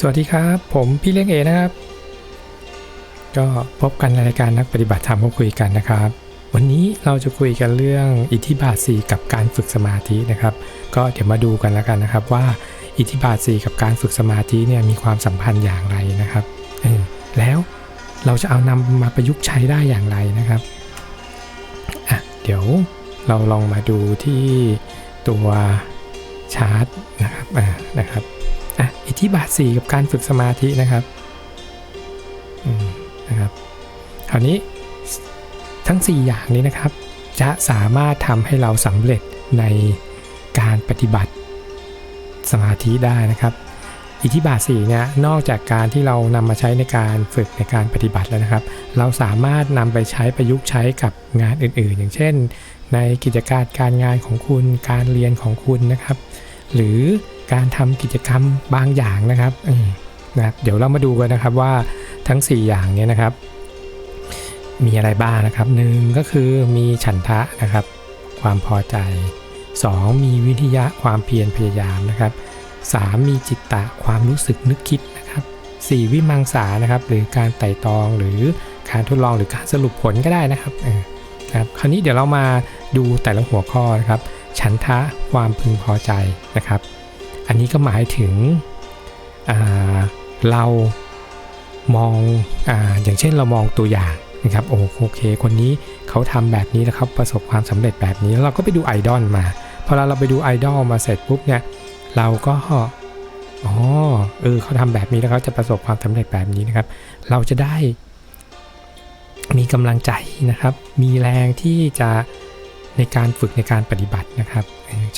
สวัสดีครับ ผมพี่เลี้ยงเอนะครับ ก็พบกันในรายการนักปฏิบัติธรรมก็คุยกันนะครับ วันนี้เราจะคุยกันเรื่องอิทธิบาทสีกับการฝึกสมาธินะครับ ก็เดี๋ยวมาดูกันแล้วกันนะครับ ว่าอิทธิบาทสีกับการฝึกสมาธิเนี่ยมีความสัมพันธ์อย่างไรนะครับแล้วเราจะเอานำมาประยุกต์ใช้ได้อย่างไรนะครับอะเดี๋ยวเราลองมาดูที่ตัวชาร์ตนะครับอ่านะครับ อะอิทธิบาท 4 กับการฝึกสมาธินะครับอืมนะครับคราวนี้ทั้ง 4 อย่างนี้นะครับ จะสามารถทำให้เราสำเร็จในการปฏิบัติสมาธิได้นะครับ อิทธิบาท4เนี่ยนอกจากการที่เรานำมาใช้ในการฝึกในการปฏิบัติแล้วนะครับ เราสามารถนำไปใช้ประยุกต์ใช้กับงานอื่นๆ อย่างเช่น ในกิจการการงานของคุณการเรียนของคุณนะครับ หรือการทำกิจกรรมบางอย่างนะครับนะบเดี๋ยวเรามาดูกันนะครับว่าทั้ง 4 อย่างเนี้นะครับ มีอะไรบ้างนะครับหนึ่งก็คือมีฉันทะนะครับ ความพอใจ 2. มีวิทยะความเพียรพยายามนะครับ 3. มีจิตตะความรู้สึกนึกคิดนะครับ 4. วิมังสานะครับ หรือการไต่ตองหรือการทดลองหรือการสรุปผลก็ได้นะครับนะครับ คราวนี้เดี๋ยวเรามาดูแต่ละหัวข้อนะครับ ฉันทะความพึงพอใจนะครับ อันนี้ก็หมายถึงเรามองออย่างเช่นเรามองตัวอย่างนะครับโอโอเค คนนี้เขาทำแบบนี้แล้วเขาประสบความสำเร็จแบบนี้แล้วเราก็ไปดูไอดอลมาพอเราเราไปดูไอดอลมาเสร็จปุ๊บเนี่ยเราก็อ๋อเออเขาทำแบบนี้แล้วเขาจะประสบความสำเร็จแบบนี้นะครับ เราจะได้มีกำลังใจนะครับ มีแรงที่จะ ในการฝึกในการปฏิบัตินะครับ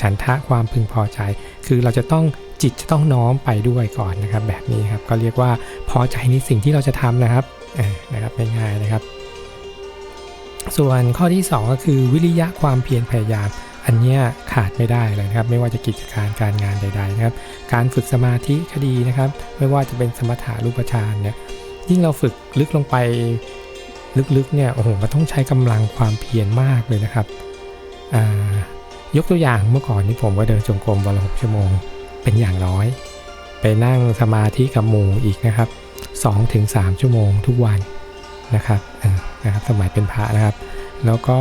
ฉันทะความพึงพอใจ คือเราจะต้องจิตจะต้องน้อมไปด้วยก่อนนะครับ แบบนี้ครับก็เรียกว่าพอใจในสิ่งที่เราจะทำนะครับนะครับง่ายๆนะครับ ส่วนข้อที่ 2 ก็คือวิริยะความเพียรพยายาม อันนี้ขาดไม่ได้เลยนะครับ ไม่ว่าจะกิจการการงานใด ๆ นะครับ การฝึกสมาธิก็ดีนะครับ ไม่ว่าจะเป็นสมถะรูปฌานเนี่ยยิ่งเราฝึกลึกลงไปลึกๆเนี่ยโอ้โหมันต้องใช้กำลังความเพียรมากเลยนะครับ ยกตัวอย่างเมื่อก่อนนี้ผมก็เดินจงกรมวันละหกชั่วโมง เป็นอย่างน้อย ไปนั่งสมาธิกับหมู่อีกนะครับ2-3ชั่วโมงทุกวันนะครับนะครับสมัยเป็นพระนะครับ แล้วก็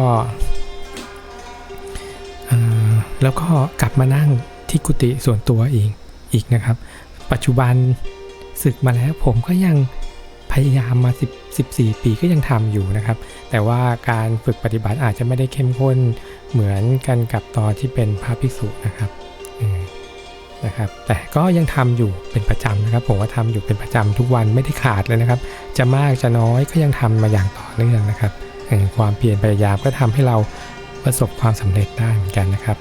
แล้วก็กลับมานั่งที่กุฏิส่วนตัวเอีกอีกนะครับ ปัจจุบันศึกมาแล้วผมก็ยัง พยายามมา10 14 ปีก็ยังทำอยู่นะครับ แต่ว่าการฝึกปฏิบัติอาจจะไม่ได้เข้มข้นเหมือนกันกับตอนที่เป็นพระภิกษุนะครับนะครับแต่ก็ยังทำอยู่เป็นประจำนะครับ ผมว่าทำอยู่เป็นประจำทุกวันไม่ได้ขาดเลยนะครับ จะมากจะน้อยก็ยังทำมาอย่างต่อเนื่องนะครับความเพียรพยายามก็ทำให้เราประสบความสำเร็จได้เหมือนกันนะครับ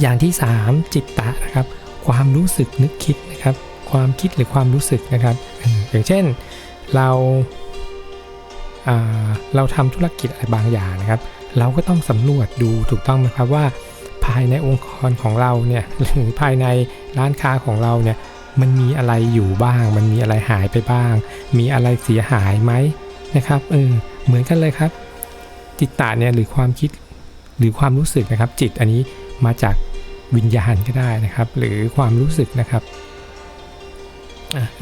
อย่างที่ 3 จิตตะนะครับ ความรู้สึกนึกคิดนะครับ ความคิดหรือความรู้สึกนะครับ อย่างเช่นเราาเราทำธุรกิจอะไรบางอย่างนะครับ เราก็ต้องสำรวจดูถูกต้องไหมครับว่า ภายในองค์กรของเราเนี่ยหรือภายในร้านค้าของเราเนี่ยมันมีอะไรอยู่บ้าง มันมีอะไรหายไปบ้าง มีอะไรเสียหายไหมนะครับเออเหมือนกันเลยครับ จิตตะเนี่ยหรือความคิดหรือความรู้สึกนะครับ จิตอันนี้มาจากวิญญาณก็ได้นะครับ หรือความรู้สึกนะครับ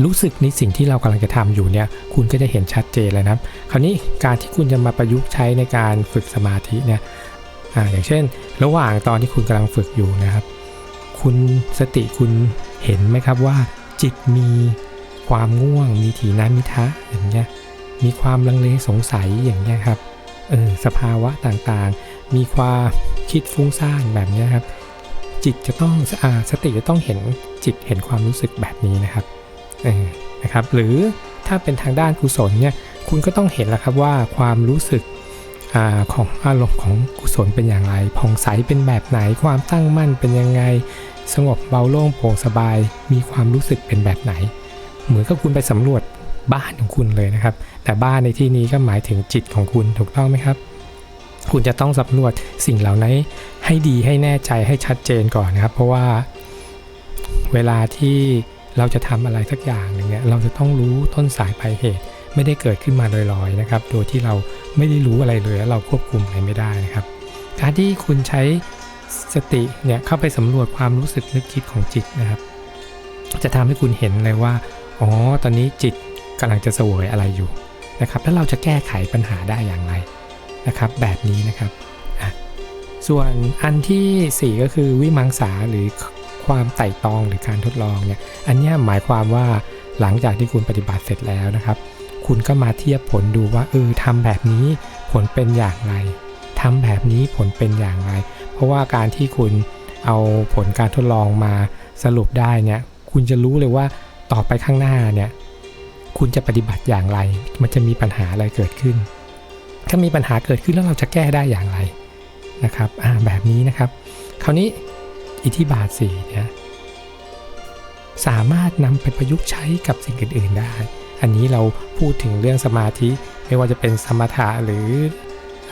รู้สึกในสิ่งที่เรากำลังจะทำอยู่เนี่ยคุณก็จะเห็นชัดเจนเลยนะครับ คราวนี้การที่คุณจะมาประยุกต์ใช้ในการฝึกสมาธิเนี่ยอ่าอย่างเช่น ระหว่างตอนที่คุณกำลังฝึกอยู่นะครับ คุณสติคุณเห็นไหมครับว่า จิตมีความง่วง มีถีนามิทะอย่างเงี้ยมีความลังเลสงสัยอย่างเงี้ยครับเออสภาวะต่างๆ มีความคิดฟุ้งซ่านแบบเนี้ยครับ จิตจะต้องอสติจะต้องเห็นจิตเห็นความรู้สึกแบบนี้นะครับ นะครับหรือถ้าเป็นทางด้านกุศลเนี่ยคุณก็ต้องเห็นแล้วครับว่าความรู้สึกอของอารมณ์ของกุศลเป็นอย่างไรผ่องใสเป็นแบบไหนความตั้งมั่นเป็นยังไง สงบเบาโล่งโปร่งสบาย มีความรู้สึกเป็นแบบไหน เหมือนกับคุณไปสำรวจบ้านของคุณเลยนะครับ แต่บ้านในที่นี้ก็หมายถึงจิตของคุณถูกต้องไหมครับ คุณจะต้องสำรวจสิ่งเหล่านี้ให้ดีให้แน่ใจให้ชัดเจนก่อนนะครับ เพราะว่าเวลาที่ เราจะทำอะไรสักอย่างหนึ่งเนี่ยเราจะต้องรู้ต้นสายปลายเหตุ ไม่ได้เกิดขึ้นมาลอยๆนะครับโดยที่เราไม่ได้รู้อะไรเลยเราควบคุมอะไรไม่ได้นะครับ การที่คุณใช้สติเนี่ยเข้าไปสำรวจความรู้สึกนึกคิดของจิตนะครับ จะทำให้คุณเห็นเลยว่าอ๋อตอนนี้จิตกำลังจะเสวยอะไรอยู่นะครับแล้วเราจะแก้ไขปัญหาได้อย่างไรนะครับ แบบนี้นะครับ ส่วนอันทีสี่4 ก็คือวิมังสาหรือ ความไต่ตองหรือการทดลองเนี่ยอันนี้หมายความว่าหลังจากที่คุณปฏิบัติเสร็จแล้วนะครับ คุณก็มาเทียบผลดูว่าเออทำแบบนี้ผลเป็นอย่างไรทำแบบนี้ผลเป็นอย่างไร เพราะว่าการที่คุณเอาผลการทดลองมาสรุปได้เนี่ยคุณจะรู้เลยว่าต่อไปข้างหน้าเนี่ยคุณจะปฏิบัติอย่างไร มันจะมีปัญหาอะไรเกิดขึ้น ถ้ามีปัญหาเกิดขึ้นแล้วเราจะแก้ได้อย่างไรนะครับอ่าแบบนี้นะครับ คราวนี้ อิทธิบาทสี่เนี่ยสามารถนำไปประยุกต์ใช้กับสิ่งอื่น ๆ ได้ อันนี้เราพูดถึงเรื่องสมาธิ ไม่ว่าจะเป็นสมถะหรือ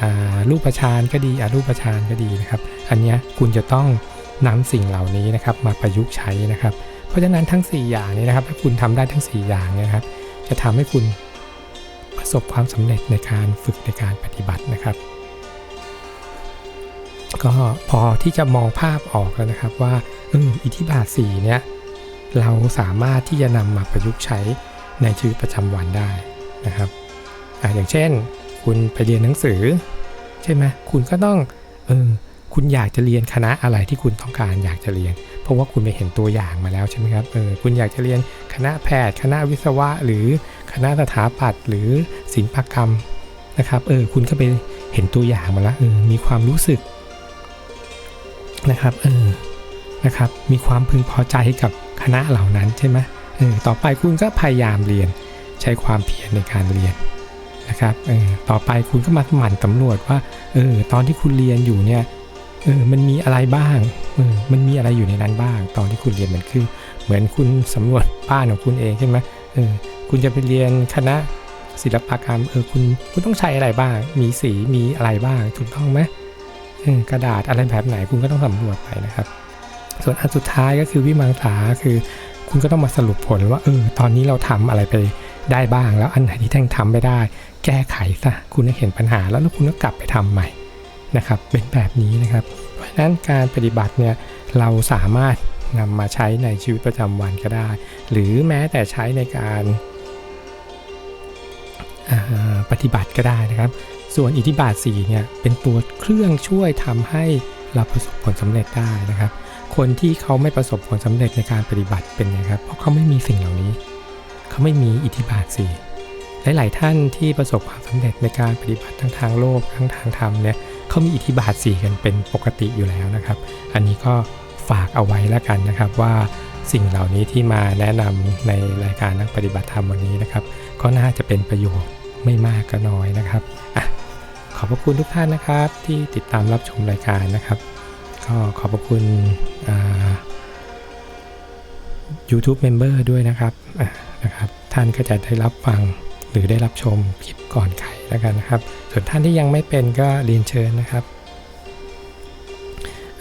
อรูปฌานก็ดีอรูปฌานก็ดีนะครับ อันนี้คุณจะต้องนำสิ่งเหล่านี้นะครับมาประยุกต์ใช้นะครับ เพราะฉะนั้นทั้ง 4 อย่างนี้นะครับ ถ้าคุณทำได้ทั้ง 4 อย่างเนี่ยนะครับ จะทำให้คุณประสบความสำเร็จในการฝึกในการปฏิบัตินะครับ ก็พอที่จะมองภาพออกแล้วนะครับว่าอออิทธิบาท4เนี่ยเราสามารถที่จะนำมาประยุกต์ใช้ในชีวิตประจำวันได้นะครับออย่างเช่น คุณไปเรียนหนังสือ ใช่ไหมคุณก็ต้องเออคุณอยากจะเรียนคณะอะไรที่คุณต้องการอยากจะเรียน เพราะว่าคุณไปเห็นตัวอย่างมาแล้วใช่ไหมครับเออคุณอยากจะเรียนคณะแพทย์ คณะวิศวะ หรือคณะสถาปัตย์หรือศิลปกรรมนะครับเออคุณก็ไปเห็นตัวอย่างมาแล้วเออมีความรู้สึก นะครับเออนะครับมีความพึงพอใจกับคณะเหล่านั้นใช่ไหมเออต่อไปคุณก็พยายามเรียนใช้ความเพียรในการเรียนนะครับเออต่อไปคุณก็มาหมั่นสำรวจว่าเออตอนที่คุณเรียนอยู่เนี่ยเออมันมีอะไรบ้างเออมันมีอะไรอยู่ในนั้นบ้าง ตอนที่คุณเรียนมันคือ เหมือนคุณสำรวจบ้านของคุณเองใช่ไหมเออคุณจะไปเรียนคณะศิลปกรรมเออคุณคุณต้องใช้อะไรบ้าง มีสีมีอะไรบ้างถูกต้องไหม กระดาษอะไรแบบไหนคุณก็ต้องสำรวจไปนะครับ ส่วนอันสุดท้ายก็คือวิมังสาคือ คุณก็ต้องมาสรุปผลว่าเออตอนนี้เราทำอะไรไปได้บ้าง แล้วอันไหนที่แท่งทำไม่ได้ แก้ไขซะคุณจะเห็นปัญหาแล้วแล้วคุณก็กลับไปทำใหม่นะครับ เป็นแบบนี้นะครับ เพราะฉะนั้นการปฏิบัติเนี่ยเราสามารถนำมาใช้ในชีวิตประจำวันก็ได้ หรือแม้แต่ใช้ในการปฏิบัติก็ได้นะครับ ส่วนอิทธิบาท4เนี่ยเป็นตัวเครื่องช่วยทำให้เราประสบผลสำเร็จได้นะครับ คนที่เขาไม่ประสบผลสำเร็จในการปฏิบัติเป็นไงครับ เพราะเขาไม่มีสิ่งเหล่านี้ เขาไม่มีอิทธิบาทสี่หลายๆท่านที่ประสบความสำเร็จในการปฏิบัติทั้งทางโลกทั้งทางธรรมเนี่ยเขามีอิทธิบาทสี่กันเป็นปกติอยู่แล้วนะครับ อันนี้ก็ฝากเอาไว้แล้วกันนะครับว่าสิ่งเหล่านี้ที่มาแนะนำในรายการนักปฏิบัติธรรมวันนี้นะครับ ก็น่าจะเป็นประโยชน์ไม่มากก็น้อยนะครับอะ ขอบพระคุณทุกท่านนะครับ ที่ติดตามรับชมรายการนะครับ ก็ขอบพระคุณ YouTube Member ด้วยนะครับนะครับท่านก็จะได้รับฟังหรือได้รับชมคลิปก่อนใครแล้วกันนะครับ ส่วนท่านที่ยังไม่เป็นก็เรียนเชิญนะครับ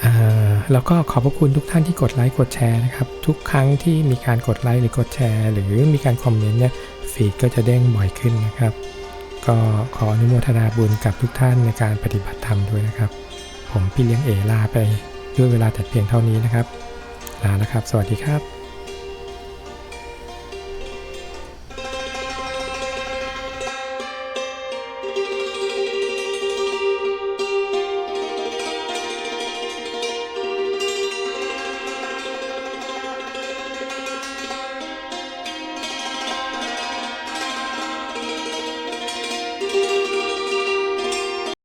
อ่าแล้วก็ขอบพระคุณทุกท่านที่กดไลค์กดแชร์นะครับ ทุกครั้งที่มีการกดไลค์หรือกดแชร์ หรือมีการคอมเมนต์เนี่ยฟีดก็จะเด้งบ่อยขึ้นนะครับ ก็ขออนุโมทนาบุญกับทุกท่านในการปฏิบัติธรรมด้วยนะครับ ผมพี่เลี้ยงเอลาไปด้วยเวลาแต่เพียงเท่านี้นะครับลาแล้วครับ สวัสดีครับ